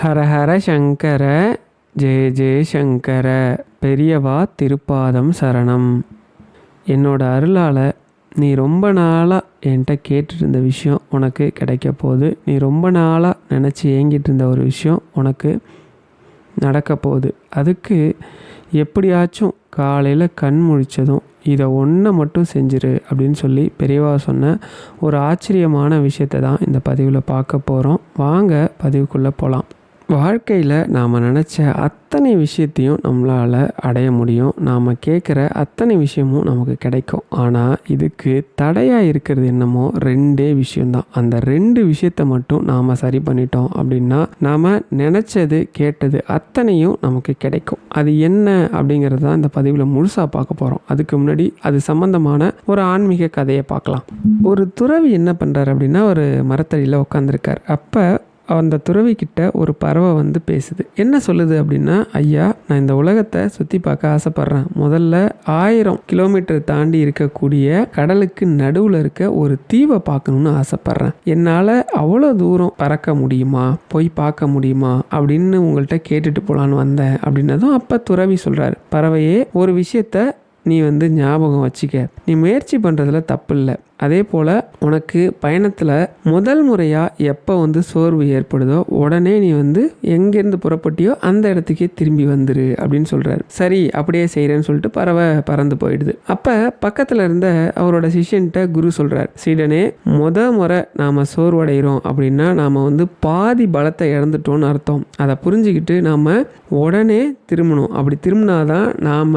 ஹரஹர சங்கர ஜெய ஜெய சங்கர பெரியவா திருப்பாதம் சரணம். என்னோட அருளால் நீ ரொம்ப நாளாக என்கிட்ட கேட்டுட்ருந்த விஷயம் உனக்கு கிடைக்க போகுது. நீ ரொம்ப நாளாக நினச்சி ஏங்கிட்டு இருந்த ஒரு விஷயம் உனக்கு நடக்க போகுது. அதுக்கு எப்படியாச்சும் காலையில் கண் முழிச்சதும் இதை ஒன்றை மட்டும் செஞ்சிரு அப்படின்னு சொல்லி பெரியவா சொன்ன ஒரு ஆச்சரியமான விஷயத்தை தான் இந்த பதிவில் பார்க்க போகிறோம் வாங்க பதிவுக்குள்ளே போகலாம் வாழ்க்கையில் நாம் நினச்ச அத்தனை விஷயத்தையும் நம்மளால் அடைய முடியும். நாம் கேட்குற அத்தனை விஷயமும் நமக்கு கிடைக்கும். ஆனால் இதுக்கு தடையாக இருக்கிறது என்னமோ ரெண்டே விஷயம்தான். அந்த ரெண்டு விஷயத்தை மட்டும் நாம் சரி பண்ணிட்டோம் அப்படின்னா நாம் நினச்சது கேட்டது அத்தனையும் நமக்கு கிடைக்கும். அது என்ன அப்படிங்கிறது தான் இந்த பதிவில் முழுசாக பார்க்க போகிறோம் அதுக்கு முன்னாடி அது சம்மந்தமான ஒரு ஆன்மீக கதையை பார்க்கலாம். ஒரு துறவி என்ன பண்ணுறாரு அப்படின்னா ஒரு மரத்தடியில் உட்காந்துருக்கார் அப்போ அந்த துறவிக்கிட்ட ஒரு பறவை வந்து பேசுது. என்ன சொல்லுது அப்படின்னா ஐயா நான் இந்த உலகத்தை சுற்றி பார்க்க ஆசைப்பட்றேன். முதல்ல ஆயிரம் கிலோமீட்டர் தாண்டி இருக்கக்கூடிய கடலுக்கு நடுவில் இருக்க ஒரு தீவை பார்க்கணுன்னு ஆசைப்பட்றேன். என்னால் அவ்வளோ தூரம் பறக்க முடியுமா? போய் பார்க்க முடியுமா? அப்படின்னு உங்கள்கிட்ட கேட்டுட்டு போகலான்னு வந்தேன் அப்படின்னதும் அப்போ துறவி சொல்கிறாரு பறவையே ஒரு விஷயத்த நீ வந்து ஞாபகம் வச்சுக்க. நீ முயற்சி பண்ணுறதுல தப்பு இல்லை. அதே போல் உனக்கு பயணத்தில் முதல் முறையாக எப்போ வந்து சோர்வு ஏற்படுதோ உடனே நீ வந்து எங்கேருந்து புறப்பட்டியோ அந்த இடத்துக்கே திரும்பி வந்துரு அப்படின்னு சொல்கிறாரு சரி அப்படியே செய்கிறேன்னு சொல்லிட்டு பறவை பறந்து போயிடுது. அப்போ பக்கத்தில் இருந்த அவரோட சிஷியன்ட்ட குரு சொல்கிறார் சீடனே முத முறை நாம் சோர்வடைகிறோம் அப்படின்னா நாம் வந்து பாதி பலத்தை இழந்துட்டோம்னு அர்த்தம். அதை புரிஞ்சுக்கிட்டு நாம் உடனே திரும்பணும். அப்படி திரும்பினாதான் நாம்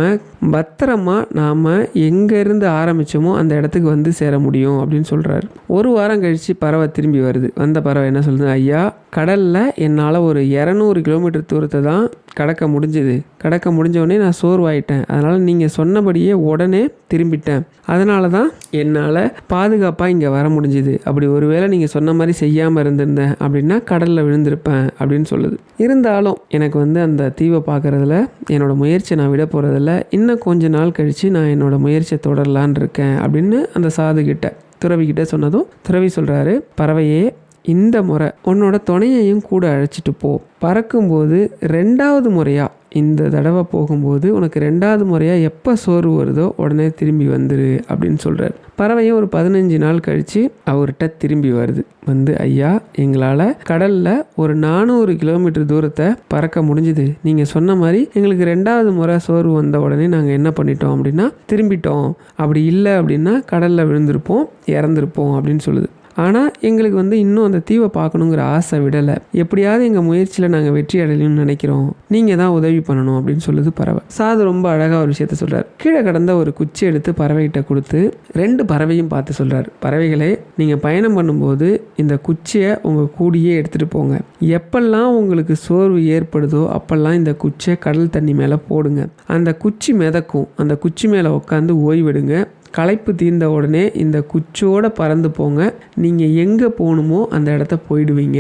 பத்திரமாக நாம் எங்கேருந்து ஆரம்பித்தோமோ அந்த இடத்துக்கு வந்து சேர முடியும். முடியும் அப்படின்னு சொல்கிறாரு ஒரு வாரம் கழித்து பறவை திரும்பி வருது. வந்த பறவை என்ன சொல்லுது? ஐயா கடலில் என்னால் ஒரு இரநூறு கிலோமீட்டர் தூரத்தை தான் கடக்க முடிஞ்சுது. கடக்க முடிஞ்சவொடனே நான் சோர்வாயிட்டேன். அதனால் நீங்கள் சொன்னபடியே உடனே திரும்பிட்டேன். அதனால தான் என்னால் பாதுகாப்பாக இங்கே வர முடிஞ்சுது. அப்படி ஒருவேளை நீங்கள் சொன்ன மாதிரி செய்யாமல் இருந்திருந்தேன் அப்படின்னா கடலில் விழுந்திருப்பேன் அப்படின்னு சொல்லுது. இருந்தாலும் எனக்கு வந்து அந்த தீவை பார்க்குறதுல என்னோடய முயற்சியை நான் விட போகிறதில்ல இன்னும் கொஞ்ச நாள் கழித்து நான் என்னோடய முயற்சியை தொடரலான் இருக்கேன் அப்படின்னு அந்த சாதுகிட்ட துறவிக்கிட்ட துறவி சொன்னதும் துறவி சொல்கிறாரு பறவையே இந்த முறை உன்னோட துணையையும் கூட அழைச்சிட்டு போ. பறக்கும்போது ரெண்டாவது முறையாக இந்த தடவை போகும்போது உனக்கு ரெண்டாவது முறையாக எப்போ சோர்வு வருதோ உடனே திரும்பி வந்துரு அப்படின்னு சொல்கிறார் பறவையும் ஒரு பதினஞ்சு நாள் கழித்து அவர்கிட்ட திரும்பி வருது. வந்து ஐயா எங்களால் கடலில் ஒரு நானூறு கிலோமீட்டர் தூரத்தை பறக்க முடிஞ்சுது. நீங்கள் சொன்ன மாதிரி எங்களுக்கு ரெண்டாவது முறை சோர்வு வந்த உடனே நாங்கள் என்ன பண்ணிட்டோம் அப்படின்னா திரும்பிட்டோம். அப்படி இல்லை அப்படின்னா கடலில் விழுந்திருப்போம் இறந்துருப்போம் அப்படின்னு சொல்லுது. ஆனால் எங்களுக்கு வந்து இன்னும் அந்த தீவை பார்க்கணுங்கிற ஆசை விடலை. எப்படியாவது எங்கள் முயற்சியில் நாங்கள் வெற்றி அடையணும்னு நினைக்கிறோம். நீங்கள் தான் உதவி பண்ணணும் அப்படின்னு சொல்லுது பறவை. சாது ரொம்ப அழகாக ஒரு விஷயத்த சொல்கிறார் கீழே கடந்த ஒரு குச்சி எடுத்து பறவைகிட்ட கொடுத்து ரெண்டு பறவையும் பார்த்து சொல்கிறார் பறவைகளே நீங்கள் பயணம் பண்ணும்போது இந்த குச்சியை உங்கள் கூடியே எடுத்துகிட்டு போங்க. எப்பெல்லாம் உங்களுக்கு சோர்வு ஏற்படுதோ அப்பெல்லாம் இந்த குச்சியை கடல் தண்ணி மேலே போடுங்க. அந்த குச்சி மிதக்கும். அந்த குச்சி மேலே உட்காந்து ஓய்வெடுங்க. களைப்பு தீர்ந்த உடனே இந்த குச்சோடு பறந்து போங்க. நீங்கள் எங்கே போகணுமோ அந்த இடத்த போயிடுவீங்க.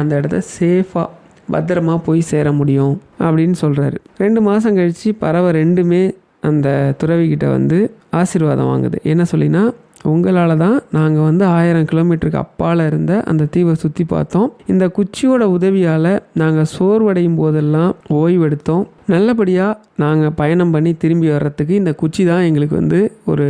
அந்த இடத்த சேஃபாக பத்திரமா போய் சேர முடியும் அப்படின்னு சொல்கிறாரு ரெண்டு மாதம் கழித்து பறவை ரெண்டுமே அந்த துறவிக்கிட்ட வந்து ஆசீர்வாதம் வாங்குது. என்ன சொல்லினா உங்களால் தான் நாங்கள் வந்து ஆயிரம் கிலோமீட்டருக்கு அப்பால் இருந்த அந்த தீவை சுற்றி பார்த்தோம். இந்த குச்சியோட உதவியால் நாங்கள் சோர்வடையும் போதெல்லாம் ஓய்வெடுத்தோம் நல்லபடியாக நாங்கள் பயணம் பண்ணி திரும்பி வர்றதுக்கு இந்த குச்சி தான் எங்களுக்கு வந்து ஒரு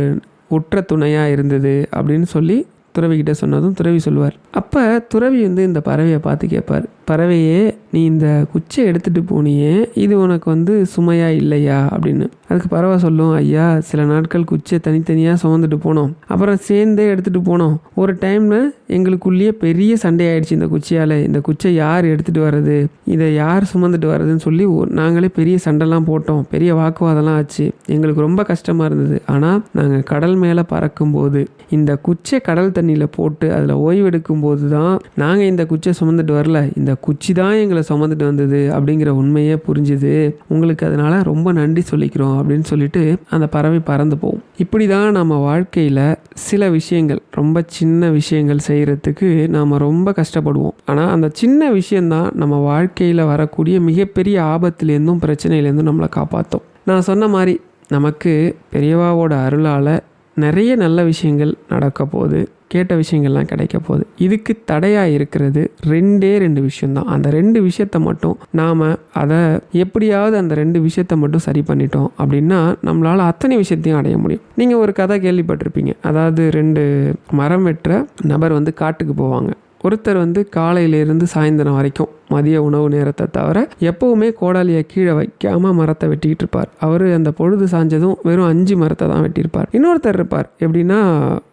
உற்ற துணையாக இருந்தது அப்படின்னு சொல்லி துறவிக்கிட்ட சொன்னதும் துறவி சொல்லுவார் அப்போ துறவி வந்து இந்த பறவையை பார்த்து கேட்பார். பறவையே நீ இந்த குச்சியை எடுத்துகிட்டு போனியே இது உனக்கு வந்து சுமையா இல்லையா? அப்படின்னு. அதுக்கு பறவை சொல்லும் ஐயா சில நாட்கள் குச்சியை தனித்தனியாக சுமந்துட்டு போனோம். அப்புறம் சேர்ந்தே எடுத்துகிட்டு போனோம். ஒரு டைமில் எங்களுக்குள்ளேயே பெரிய சண்டை ஆயிடுச்சு இந்த குச்சியால். இந்த குச்சை யார் எடுத்துகிட்டு வர்றது? இதை யார் சுமந்துட்டு வர்றதுன்னு சொல்லி நாங்களே பெரிய சண்டைலாம் போட்டோம். பெரிய வாக்குவாதம்லாம் ஆச்சு. எங்களுக்கு ரொம்ப கஷ்டமாக இருந்தது. ஆனால் நாங்கள் கடல் மேலே பறக்கும்போது இந்த குச்சை கடல் தண்ணியில் போட்டு அதில் ஓய்வெடுக்கும் போது தான் நாங்கள் இந்த குச்சை சுமந்துட்டு வரல. இந்த குச்சி தான் எங்களை சுமந்துட்டு வந்தது அப்படிங்கிற உண்மையே புரிஞ்சுது. உங்களுக்கு அதனால் ரொம்ப நன்றி சொல்லிக்கிறோம் அப்படின்னு சொல்லிட்டு அந்த பறவை பறந்து போகும். இப்படி தான் நம்ம வாழ்க்கையில் சில விஷயங்கள் ரொம்ப சின்ன விஷயங்கள் செய்கிறதுக்கு நாம் ரொம்ப கஷ்டப்படுவோம். ஆனால் அந்த சின்ன விஷயந்தான் நம்ம வாழ்க்கையில் வரக்கூடிய மிகப்பெரிய ஆபத்துலேருந்தும் பிரச்சனையிலேருந்தும் நம்மளை காப்பாற்றும் நான் சொன்ன மாதிரி நமக்கு பெரியவாவோட அருளால் நிறைய நல்ல விஷயங்கள் நடக்க போகுது. கேட்ட விஷயங்கள்லாம் கிடைக்க போகுது. இதுக்கு தடையாக இருக்கிறது ரெண்டே ரெண்டு விஷயம்தான். அந்த ரெண்டு விஷயத்த மட்டும் நாம் அதை எப்படியாவது அந்த ரெண்டு விஷயத்த மட்டும் சரி பண்ணிட்டோம் அப்படின்னா நம்மளால் அத்தனை விஷயத்தையும் அடைய முடியும். நீங்கள் ஒரு கதை கேள்விப்பட்டிருப்பீங்க. அதாவது ரெண்டு மரம் வெட்டுற நபர் வந்து காட்டுக்கு போவாங்க. ஒருத்தர் வந்து காலையிலேருந்து சாயந்தரம் வரைக்கும் மதிய உணவு நேரத்தை தவிர எப்போவுமே கோடாலியை கீழே வைக்காமல் மரத்தை வெட்டிக்கிட்டு இருப்பார் அவர் அந்த பொழுது சாஞ்சதும் வெறும் அஞ்சு மரத்தை தான் வெட்டியிருப்பார். இன்னொருத்தர் இருப்பார். எப்படின்னா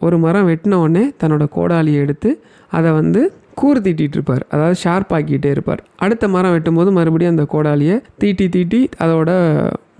ஒரு மரம் வெட்டின உடனே தன்னோட கோடாலியை எடுத்து அதை வந்து கூறு தீட்டிகிட்டு இருப்பார் அதாவது ஷார்ப் ஆக்கிட்டே இருப்பார். அடுத்த மரம் வெட்டும்போது மறுபடியும் அந்த கோடாலியை தீட்டி தீட்டி அதோட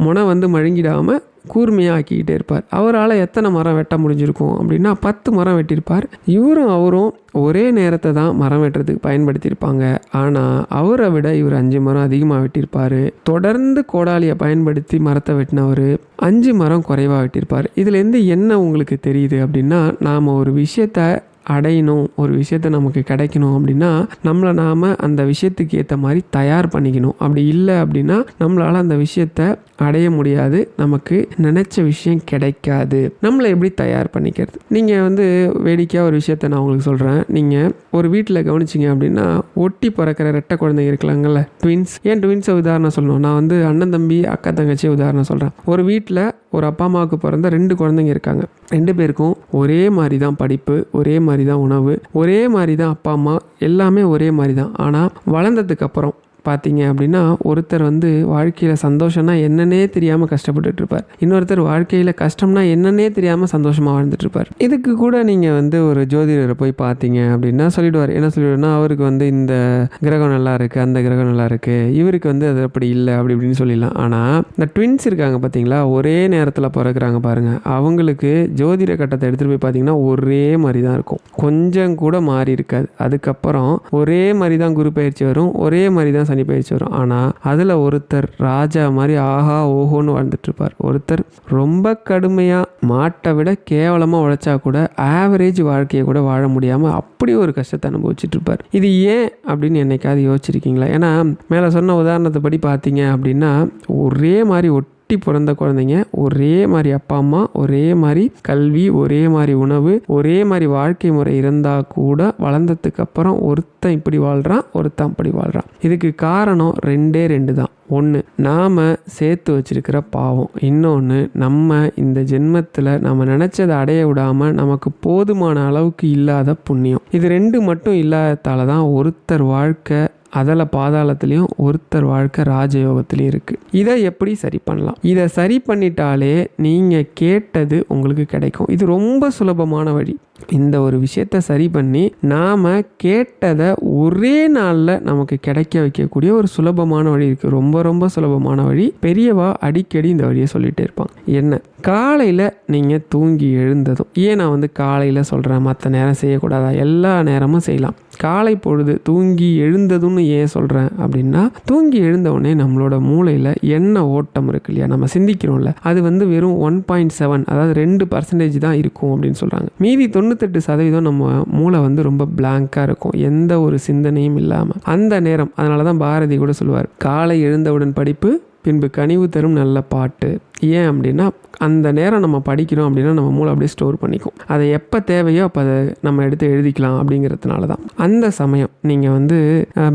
முனை வந்து மழுங்கிடாமல் கூர்மையாக ஆக்கிக்கிட்டே இருப்பார். அவரால் எத்தனை மரம் வெட்ட முடிஞ்சிருக்கும் அப்படின்னா பத்து மரம் வெட்டியிருப்பார். இவரும் அவரும் ஒரே நேரத்தை தான் மரம் வெட்டுறதுக்கு பயன்படுத்தியிருப்பாங்க. ஆனால் அவரை விட இவர் அஞ்சு மரம் அதிகமாக வெட்டியிருப்பார். தொடர்ந்து கோடாலியை பயன்படுத்தி மரத்தை வெட்டினவர் அஞ்சு மரம் குறைவாக வெட்டியிருப்பார். இதுலேருந்து என்ன உங்களுக்கு தெரியுது அப்படின்னா நாம் ஒரு விஷயத்தை அடையணும் ஒரு விஷயத்த நமக்கு கிடைக்கணும் அப்படின்னா நம்மளை நாம் அந்த விஷயத்துக்கு ஏற்ற மாதிரி தயார் பண்ணிக்கணும். அப்படி இல்லை அப்படின்னா நம்மளால் அந்த விஷயத்த அடைய முடியாது. நமக்கு நினச்ச விஷயம் கிடைக்காது. நம்மளை எப்படி தயார் பண்ணிக்கிறது? நீங்கள் வந்து வேடிக்கையாக ஒரு விஷயத்த நான் உங்களுக்கு சொல்கிறேன் நீங்கள் ஒரு வீட்டில் கவனிச்சிங்க அப்படின்னா ஒட்டி பிறக்கிற ரெட்டை குழந்தைங்க இருக்கலாங்கல்ல ட்வின்ஸ் ஏன் ட்வின்ஸை உதாரணம் சொல்லணும்? நான் வந்து அண்ணன் தம்பி அக்கா தங்கச்சியை உதாரணம் சொல்கிறேன் ஒரு வீட்டில் ஒரு அப்பா அம்மாவுக்கு பிறந்த ரெண்டு குழந்தைங்க இருக்காங்க. ரெண்டு பேருக்கும் ஒரே மாதிரி தான் படிப்பு ஒரே மாதிரி தான் உணவு ஒரே மாதிரி தான் அப்பா அம்மா எல்லாமே ஒரே மாதிரி தான் ஆனால் வளர்ந்ததுக்கு அப்புறம் பார்த்தீங்க அப்படின்னா ஒருத்தர் வந்து வாழ்க்கையில் சந்தோஷம்னா என்னன்னே தெரியாமல் கஷ்டப்பட்டுட்டு இருப்பார் இன்னொருத்தர் வாழ்க்கையில் கஷ்டம்னா என்னன்னே தெரியாமல் சந்தோஷமாக வாழ்ந்துட்டுருப்பார் இதுக்கு கூட நீங்கள் வந்து ஒரு ஜோதிடரை போய் பார்த்தீங்க அப்படின்னா சொல்லிடுவார். என்ன சொல்லிடுவார்னா அவருக்கு வந்து இந்த கிரகம் நல்லா இருக்குது அந்த கிரகம் நல்லா இருக்குது இவருக்கு வந்து அது அப்படி இல்லை அப்படி இப்படின்னு சொல்லிடலாம். ஆனால் இந்த ட்வின்ஸ் இருக்காங்க பார்த்தீங்களா? ஒரே நேரத்தில் பிறக்கிறாங்க பாருங்கள் அவங்களுக்கு ஜோதிட கட்டத்தை எடுத்துகிட்டு போய் பார்த்தீங்கன்னா ஒரே மாதிரி தான் இருக்கும். கொஞ்சம் கூட மாறி இருக்காது. அதுக்கப்புறம் ஒரே மாதிரி தான் குரு பயிற்சி வரும். ஒரே மாதிரி தான் சனி பயிற்சி வரும். ஆனால் அதில் ஒருத்தர் ராஜா மாதிரி ஆஹா ஓஹோன்னு வாழ்ந்துட்டுருப்பார். ஒருத்தர் ரொம்ப கடுமையாக மாட்டை விட கேவலமாக உழைச்சா கூட ஆவரேஜ் வாழ்க்கையை கூட வாழ முடியாமல் அப்படி ஒரு கஷ்டத்தை அனுபவிச்சுட்டு இருப்பார் இது ஏன் அப்படின்னு என்னைக்காவது யோசிச்சிருக்கீங்களா? ஏன்னா மேலே சொன்ன உதாரணத்தை படி பார்த்தீங்க அப்படின்னா ஒரே மாதிரி ஒட்டு குட்டி பிறந்த குழந்தைங்க ஒரே மாதிரி அப்பா அம்மா ஒரே மாதிரி கல்வி ஒரே மாதிரி உணவு ஒரே மாதிரி வாழ்க்கை முறை இருந்தால் கூட வளர்ந்ததுக்கு அப்புறம் ஒருத்தன் இப்படி வாழ்கிறான் ஒருத்தன் அப்படி வாழ்கிறான் இதுக்கு காரணம் ரெண்டே ரெண்டு தான். ஒன்று நாம் சேர்த்து வச்சிருக்கிற பாவம். இன்னொன்று நம்ம இந்த ஜென்மத்தில் நம்ம நினச்சதை அடைய விடாமல் நமக்கு போதுமான அளவுக்கு இல்லாத புண்ணியம். இது ரெண்டு மட்டும் இல்லாததால தான் ஒருத்தர் வாழ்க்கை அதில் பாதாளத்துலேயும் ஒருத்தர் வாழ்க்கை ராஜயோகத்துலேயும் இருக்குது இதை எப்படி சரி பண்ணலாம்? இதை சரி பண்ணிட்டாலே நீங்கள் கேட்டது உங்களுக்கு கிடைக்கும். இது ரொம்ப சுலபமான வழி. இந்த ஒரு விஷயத்த சரி பண்ணி நாம் கேட்டதை ஒரே நாளில் நமக்கு கிடைக்க வைக்கக்கூடிய ஒரு சுலபமான வழி இருக்குது ரொம்ப ரொம்ப சுலபமான வழி. பெரியவா அடிக்கடி இந்த வழியை சொல்லிகிட்டே இருப்பாங்க. என்ன? காலையில் நீங்கள் தூங்கி எழுந்ததும் ஏன் நான் வந்து காலையில் சொல்கிறேன் மற்ற நேரம் செய்யக்கூடாதா? எல்லா நேரமும் செய்யலாம். காலை பொழுது தூங்கி எழுந்ததுன்னு ஏன் சொல்கிறேன் அப்படின்னா தூங்கி எழுந்தவுடனே நம்மளோட மூளையில் என்ன ஓட்டம் இருக்கு இல்லையா? நம்ம சிந்திக்கிறோம்ல. அது வந்து வெறும் ஒன் பாயிண்ட் செவன் அதாவது ரெண்டு பர்சன்டேஜ் தான் இருக்கும் அப்படின்னு சொல்கிறாங்க மீதி தொண்ணூத்தெட்டு சதவீதம் நம்ம மூளை வந்து ரொம்ப பிளாங்காக இருக்கும். எந்த ஒரு சிந்தனையும் இல்லாமல் அந்த நேரம் அதனால தான் பாரதி கூட சொல்லுவார் காலை எழுந்தவுடன் படிப்பு பின்பு கனிவு தரும் நல்ல பாட்டு. ஏன் அப்படின்னா அந்த நேரம் நம்ம படிக்கிறோம் அப்படின்னா நம்ம மூளை அப்படியே ஸ்டோர் பண்ணிக்கும். அதை எப்போ தேவையோ அப்போ அதை நம்ம எடுத்து எழுதிக்கலாம் அப்படிங்கிறதுனால தான். அந்த சமயம் நீங்கள் வந்து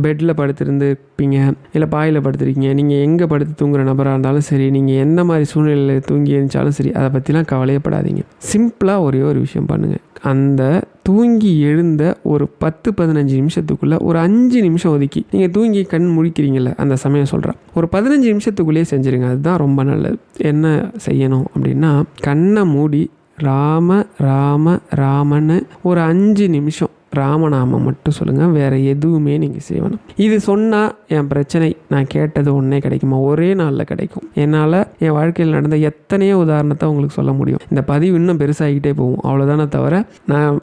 பெட்டில் படுத்திருந்துருப்பீங்க. இல்லை பாயில் படுத்திருக்கீங்க. நீங்கள் எங்கே படுத்து தூங்குற நபராக இருந்தாலும் சரி நீங்கள் எந்த மாதிரி சூழ்நிலையில் தூங்கி எழுந்தாலும் சரி அதை பற்றிலாம் கவலையப்படாதீங்க. சிம்பிளாக ஒரே ஒரு விஷயம் பண்ணுங்கள் அந்த தூங்கி எழுந்த ஒரு பத்து பதினஞ்சு நிமிஷத்துக்குள்ளே ஒரு அஞ்சு நிமிஷம் ஒதுக்கி நீங்கள் தூங்கி கண் முழிக்கிறீங்கள அந்த சமயம் சொல்கிறேன் ஒரு பதினஞ்சு நிமிஷத்துக்குள்ளேயே செஞ்சுருங்க அதுதான் ரொம்ப நல்லது. என்ன செய்யணும் அப்படின்னா கண்ணை மூடி ராம ராம ராமன்னு ஒரு அஞ்சு நிமிஷம் ராமநாமம் மட்டும் சொல்லுங்கள் வேறு எதுவுமே நீங்கள் செய்யணும் இது சொன்னால் என் பிரச்சனை நான் கேட்டது ஒன்றே கிடைக்குமா? ஒரே நாளில் கிடைக்கும். என்னால் என் வாழ்க்கையில் நடந்த எத்தனையோ உதாரணத்தை உங்களுக்கு சொல்ல முடியும். இந்த பதிவு இன்னும் பெருசாகிக்கிட்டே போகும். அவ்வளோதானே தவிர நான்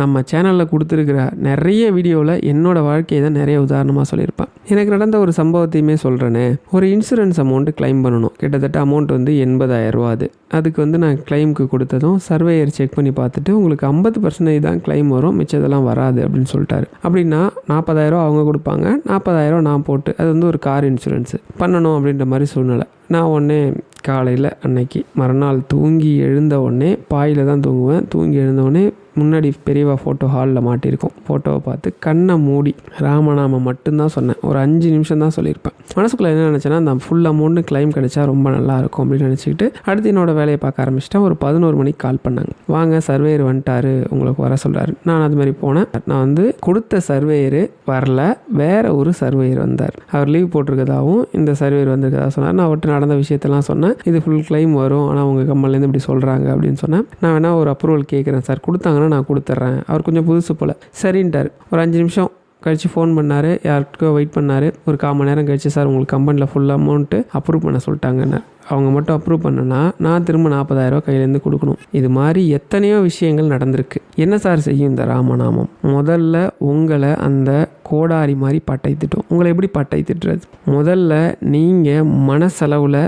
நம்ம சேனலில் கொடுத்துருக்கிற நிறைய வீடியோவில் என்னோடய வாழ்க்கையை தான் நிறைய உதாரணமாக சொல்லியிருப்பேன். எனக்கு நடந்த ஒரு சம்பவத்தையுமே சொல்கிறேனே ஒரு இன்சூரன்ஸ் அமௌண்ட்டு கிளைம் பண்ணணும். கிட்டத்தட்ட அமௌண்ட் வந்து எண்பதாயிரம் ரூபா அது. அதுக்கு வந்து நான் கிளைமுக்கு கொடுத்ததும் சர்வேயர் செக் பண்ணி பார்த்துட்டு உங்களுக்கு ஐம்பது பர்சன்டேஜ் தான் கிளைம் வரும். மிச்சதெல்லாம் வராது. அப்படின்னு சொல்லிட்டாரு. அப்படின்னா நாற்பதாயிரம் அவங்க கொடுப்பாங்க. நாற்பதாயிரம் நான் போட்டு அது வந்து ஒரு கார் இன்சூரன்ஸு பண்ணணும் அப்படின்ற மாதிரி சூழ்நிலை. நான் உடனே காலையில் அன்னைக்கு மறுநாள் தூங்கி எழுந்த உடனே பாயில் தான் தூங்குவேன். தூங்கி எழுந்த உடனே முன்னாடி பெரியவா ஃபோட்டோ ஹாலில் மாட்டியிருக்கோம். ஃபோட்டோவை பார்த்து கண்ணை மூடி ராமநாமம் மட்டும்தான் சொன்னேன். ஒரு அஞ்சு நிமிஷம் தான் சொல்லியிருப்பேன். மனசுக்குள்ளே என்ன நினச்சேன்னா அந்த ஃபுல் அமௌண்ட்டு கிளைம் கிடைச்சா ரொம்ப நல்லாயிருக்கும் அப்படின்னு நினச்சிக்கிட்டு அடுத்து என்னோட வேலையை பார்க்க ஆரம்பிச்சிட்டேன். ஒரு பதினோரு மணிக்கு கால் பண்ணாங்க. வாங்க சர்வேயர் வந்துட்டாரு உங்களுக்கு வர சொல்கிறாரு நான் அது மாதிரி போனேன். நான் வந்து கொடுத்த சர்வேயர் வரல வேற ஒரு சர்வேயர் வந்தார். அவர் லீவ் போட்டிருக்கதாகவும் இந்த சர்வேயர் வந்திருக்கதா சொன்னார். நான் அவர்கிட்ட நடந்த விஷயத்தெல்லாம் சொன்னேன். இது ஃபுல் கிளைம் வரும் ஆனால் உங்கள் கம்மல்லேருந்து இப்படி சொல்கிறாங்க அப்படின்னு சொன்னேன். நான் வேணால் ஒரு அப்ரூவல் கேட்குறேன் சார் கொடுத்தாங்கன்னா நான் கொடுத்துட்றேன். அவர் கொஞ்சம் புதுசு போல். சரின்ட்டார். ஒரு அஞ்சு நிமிஷம் கழித்து ஃபோன் பண்ணார். யாருக்கோ வெயிட் பண்ணார். ஒரு கால் மணி நேரம் கழிச்சு சார் உங்களுக்கு கம்பெனியில் ஃபுல் அமௌண்ட்டு அப்ரூவ் பண்ண சொல்லிட்டாங்கன்னு. அவங்க மட்டும் அப்ரூவ் பண்ணனா நான் திரும்ப நாற்பதாயிரரூவா கையிலேருந்து கொடுக்கணும். இது மாதிரி எத்தனையோ விஷயங்கள் நடந்திருக்கு. என்ன சார் செய்யும் இந்த ராமநாமம்? முதல்ல உங்களை அந்த கோடாரி மாதிரி பட்டை திட்டும் உங்களை எப்படி பட்டை திட்டுறது முதல்ல நீங்கள் மனசளவில்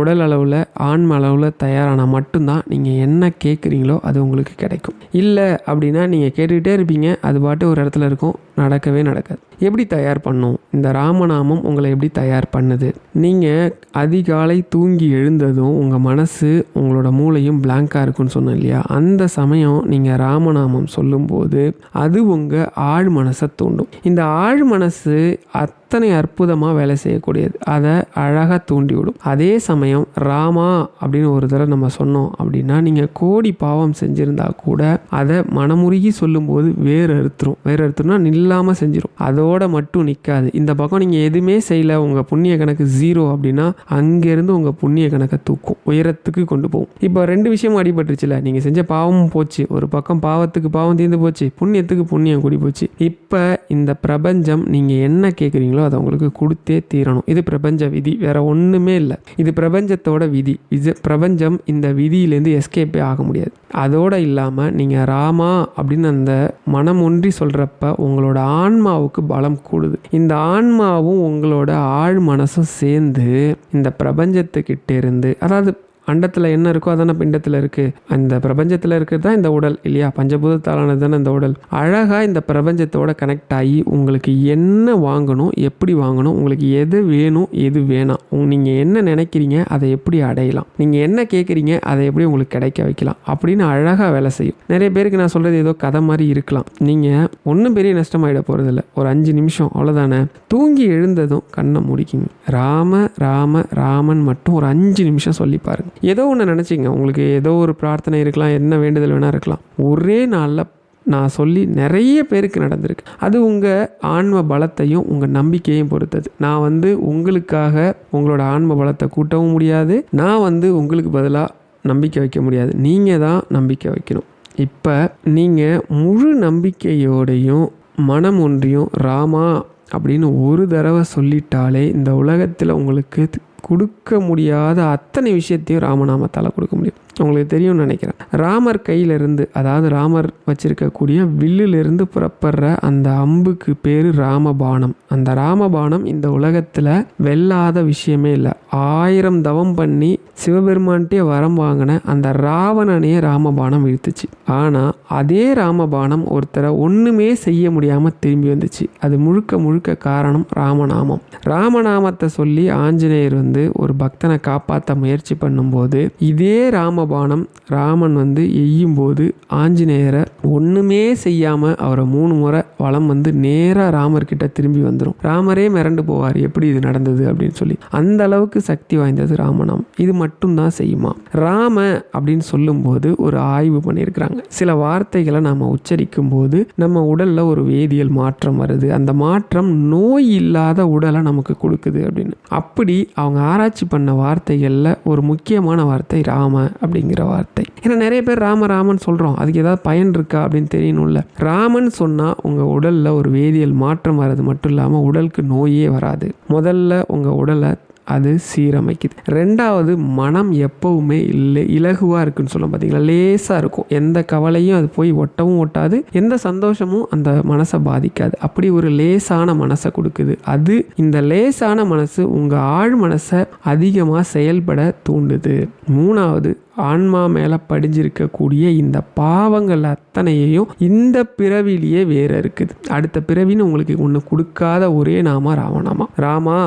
உடல் அளவில் ஆன்ம அளவில் தயாரானால் மட்டும்தான் நீங்கள் என்ன கேட்குறீங்களோ அது உங்களுக்கு கிடைக்கும். இல்லை அப்படின்னா நீங்கள் கேட்டுக்கிட்டே இருப்பீங்க அது பாட்டு ஒரு இடத்துல இருக்கும் நடக்கவே நடக்காது. எப்படி தயார் பண்ணும்? இந்த ராமநாமம் உங்களை எப்படி தயார் பண்ணுது? நீங்கள் அதிகாலை தூங்கி எழுந்ததும் உங்கள் மனசு உங்களோட மூளையும் பிளாங்காக இருக்குன்னு சொன்னேன் இல்லையா? அந்த சமயம் நீங்கள் ராமநாமம் சொல்லும்போது அது உங்கள் ஆழ் மனசை தூண்டும். இந்த ஆழ் மனசு அத்தனை அற்புதமாக வேலை செய்யக்கூடியது. அதை அழகாக தூண்டி விடும் அதே சமயம் ராமா அப்படின்னு ஒரு தடவை நம்ம சொன்னோம் அப்படின்னா நீங்கள் கோடி பாவம் செஞ்சுருந்தா கூட அதை மனமுருகி சொல்லும்போது வேறு அறுத்துரும். வேறு அறுத்துரும்னா நில்லாமல் செஞ்சிடும் அதோட மட்டும் நிற்காது இந்த பக்கம் நீங்கள் எதுவுமே செய்யல உங்கள் புண்ணிய கணக்கு ஜீரோ அப்படின்னா அங்கேருந்து உங்கள் புண்ணிய கணக்கை தூக்கும். உயரத்துக்கு கொண்டு போகும். இப்போ ரெண்டு விஷயமும் அடிபட்டுருச்சுல. நீங்கள் செஞ்ச பாவமும் போச்சு. ஒரு பக்கம் பாவத்துக்கு பாவம் தீர்ந்து போச்சு. புண்ணியத்துக்கு புண்ணியம் கூடி போச்சு. இப்போ இந்த பிரபஞ்சம் நீங்கள் என்ன கேட்குறீங்களோ அதை உங்களுக்கு கொடுத்தே தீரணும். இது பிரபஞ்ச விதி. வேற ஒன்றுமே இல்லை. இது பிரபஞ்சத்தோட விதி. இது பிரபஞ்சம் இந்த விதியிலேருந்து எஸ்கேப்பே ஆக முடியாது. அதோடு இல்லாமல் நீங்கள் ராமா அப்படின்னு அந்த மனம் ஒன்றி சொல்கிறப்ப உங்களோட ஆன்மாவுக்கு பலம் கூடுது. இந்த ஆன்மாவும் உங்களோட ஆழ் மனசும் சேர்ந்து இந்த பிரபஞ்சத்துக்கிட்டே இருந்து அதாவது அண்டத்தில் என்ன இருக்கோ அதான பிண்டத்தில் இருக்குது அந்த பிரபஞ்சத்தில் இருக்கிறது தான் இந்த உடல் இல்லையா? பஞ்சபூதத்தாலானது தானே இந்த உடல். அழகாக இந்த பிரபஞ்சத்தோட கனெக்ட் ஆகி உங்களுக்கு என்ன வாங்கணும் எப்படி வாங்கணும் உங்களுக்கு எது வேணும் எது வேணாம். நீங்கள் என்ன நினைக்கிறீங்க அதை எப்படி அடையலாம்? நீங்கள் என்ன கேட்குறீங்க அதை எப்படி உங்களுக்கு கிடைக்க வைக்கலாம்? அப்படின்னு அழகாக வேலை செய்யும். நிறைய பேருக்கு நான் சொல்கிறது ஏதோ கதை மாதிரி இருக்கலாம். நீங்கள் ஒன்றும் பெரிய நஷ்டமாயிட போகிறதில்ல ஒரு அஞ்சு நிமிஷம் அவ்வளோதானே தூங்கி எழுந்ததும் கண்ணை முடிக்குங்க. ராம ராம ராமன் மட்டும் ஒரு அஞ்சு நிமிஷம் சொல்லி பாருங்க. ஏதோ ஒன்று நினச்சிங்க உங்களுக்கு ஏதோ ஒரு பிரார்த்தனை இருக்கலாம் என்ன வேண்டுதல் வேணால் இருக்கலாம். ஒரே நாளில் நான் சொல்லி நிறைய பேருக்கு நடந்திருக்கு. அது உங்கள் ஆன்ம பலத்தையும் உங்கள் நம்பிக்கையும் பொறுத்தது. நான் வந்து உங்களுக்காக உங்களோட ஆன்ம பலத்தை கூட்டவும் முடியாது. நான் வந்து உங்களுக்கு பதிலாக நம்பிக்கை வைக்க முடியாது. நீங்கள் தான் நம்பிக்கை வைக்கணும். இப்போ நீங்கள் முழு நம்பிக்கையோடையும் மனம் ஒன்றியும் ராமா அப்படின்னு ஒரு தடவை சொல்லிட்டாலே இந்த உலகத்தில் உங்களுக்கு கொடுக்க முடியாத அத்தனை விஷயத்தையும் ராமநாமத்தால் கொடுக்க முடியும். உங்களுக்கு தெரியும்னு நினைக்கிறேன். ராமர் கையிலிருந்து அதாவது ராமர் வச்சிருக்கக்கூடிய வில்லிலிருந்து புறப்படுற அந்த அம்புக்கு பேர் ராமபானம். அந்த ராமபானம் இந்த உலகத்தில் வெல்லாத விஷயமே இல்லை. ஆயிரம் தவம் பண்ணி சிவபெருமான்ட்டே வரம் வாங்கின அந்த ராவணனையே ராமபானம் இழுத்துச்சு. ஆனால் அதே ராமபானம் ஒருத்தரை ஒன்றுமே செய்ய முடியாமல் திரும்பி வந்துச்சு. அது முழுக்க முழுக்க காரணம் ராமநாமம். ராமநாமத்தை சொல்லி ஆஞ்சநேயர் வந்து ஒரு பக்தனை காப்பாற்ற முயற்சி பண்ணும்போது இதே ராம பானம் ராமன் வந்து எய்யும் போது ஆஞ்சநேயரை ஒன்றுமே செய்யாமல் அவரை மூணு முறை வளம் வந்து நேராக ராமர்கிட்ட திரும்பி வந்துடும் ராமரே மிரண்டு போவார். எப்படி இது நடந்தது அப்படின்னு சொல்லி. அந்த அளவுக்கு சக்தி வாய்ந்தது ராமனாம். இது மட்டும்தான் செய்யுமா? ராம அப்படின்னு சொல்லும்போது ஒரு ஆய்வு பண்ணியிருக்கிறாங்க. சில வார்த்தைகளை நாம் உச்சரிக்கும் போது நம்ம உடலில் ஒரு வேதியியல் மாற்றம் வருது. அந்த மாற்றம் நோய் இல்லாத உடலை நமக்கு கொடுக்குது அப்படின்னு. அப்படி அவங்க ஆராய்ச்சி பண்ண வார்த்தைகளில் ஒரு முக்கியமான வார்த்தை ராம அப்படிங்கிற வார்த்தை. ஏன்னா நிறைய பேர் ராம ராமன் சொல்கிறோம் அதுக்கு ஏதாவது பயன் இருக்கா அப்படின்னு தெரியணும்ல. ராமன் சொன்னால் உங்கள் உடலில் ஒரு வேதியியல் மாற்றம் வர்றது மட்டும் இல்லாமல் உடலுக்கு நோயே வராது. முதல்ல உங்கள் உடலை அது சீரமைக்குது. ரெண்டாவது மனம் எப்பவுமே இல்லை இலகுவாக இருக்குன்னு சொல்லும் பார்த்தீங்களா லேசாக இருக்கும். எந்த கவலையும் அது போய் ஒட்டவும் ஒட்டாது. எந்த சந்தோஷமும் அந்த மனசை பாதிக்காது. அப்படி ஒரு லேசான மனசை கொடுக்குது. அது இந்த லேசான மனசு உங்கள் ஆழ் மனசை அதிகமாக செயல்பட தூண்டுது. மூணாவது ஆன்மா மேலே படிஞ்சிருக்கக்கூடிய இந்த பாவங்கள் அத்தனையையும் இந்த பிறவிலேயே வேற இருக்குது அடுத்த பிறவின்னு உங்களுக்கு ஒன்று கொடுக்காத ஒரே நாம ராமநாமா ராமா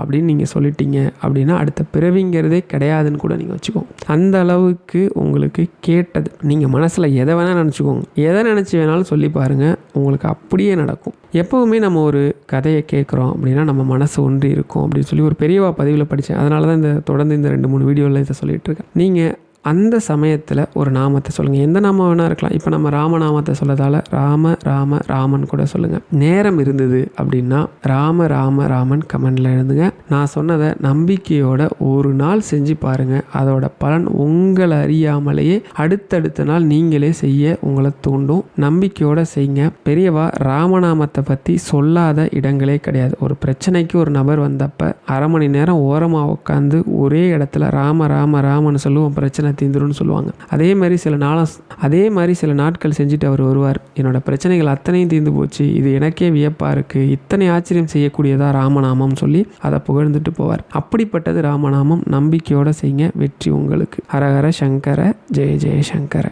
அப்படின்னு நீங்கள் சொல்லிட்டீங்க அப்படின்னா அடுத்த பிறவிங்கிறதே கிடையாதுன்னு கூட நீங்கள் வச்சுக்கோங்க. அந்த அளவுக்கு உங்களுக்கு கேட்டது. நீங்கள் மனசில் எதை வேணால் நினச்சிக்கோங்க. எதை நினச்சி வேணாலும் சொல்லி பாருங்கள் உங்களுக்கு அப்படியே நடக்கும். எப்போவுமே நம்ம ஒரு கதையை கேட்குறோம் அப்படின்னா நம்ம மனசு ஒன்றி இருக்கும் அப்படின்னு சொல்லி ஒரு பெரியவா பதிவில் படித்தேன் அதனால தான் இந்த தொடர்ந்து இந்த ரெண்டு மூணு வீடியோவில் இதை சொல்லிகிட்டு இருக்கேன். நீங்கள் அந்த சமயத்தில் ஒரு நாமத்தை சொல்லுங்கள் எந்த நாமம் வேணால் இருக்கலாம். இப்போ நம்ம ராமநாமத்தை சொல்லதால் ராம ராம ராமன் கூட சொல்லுங்கள் நேரம் இருந்தது அப்படின்னா ராம ராம ராமன் கமெண்டில் எழுதுங்க. நான் சொன்னதை நம்பிக்கையோட ஒரு நாள் செஞ்சு பாருங்கள் அதோட பலன் உங்களை அறியாமலேயே அடுத்தடுத்த நாள் நீங்களே செய்ய உங்களை தூண்டும். நம்பிக்கையோட செய்யுங்க பெரியவா ராமநாமத்தை பற்றி சொல்லாத இடங்களே கிடையாது. ஒரு பிரச்சனைக்கு ஒரு நபர் வந்தப்போ அரை மணி நேரம் ஓரமாக உட்காந்து ஒரே இடத்துல ராம ராம ராமன்னு சொல்லுவோம். பிரச்சனை தீந்துரும்னு சொல்லுவாங்க. அதே மாதிரி சில நாளம் அதே மாதிரி சில நாட்கள் செஞ்சுட்டு அவர் வருவார். என்னோட பிரச்சனைகள் அத்தனையும் தீர்ந்து போச்சு. இது எனக்கே வியப்பாக இருக்குது இத்தனை ஆச்சரியம் செய்யக்கூடியதா ராமநாமம் சொல்லி அதை புகழ்ந்துட்டு போவார். அப்படிப்பட்டது ராமநாமம். நம்பிக்கையோடு செய்யுங்க. வெற்றி உங்களுக்கு. ஹரஹர சங்கர ஜெய ஜெய சங்கர.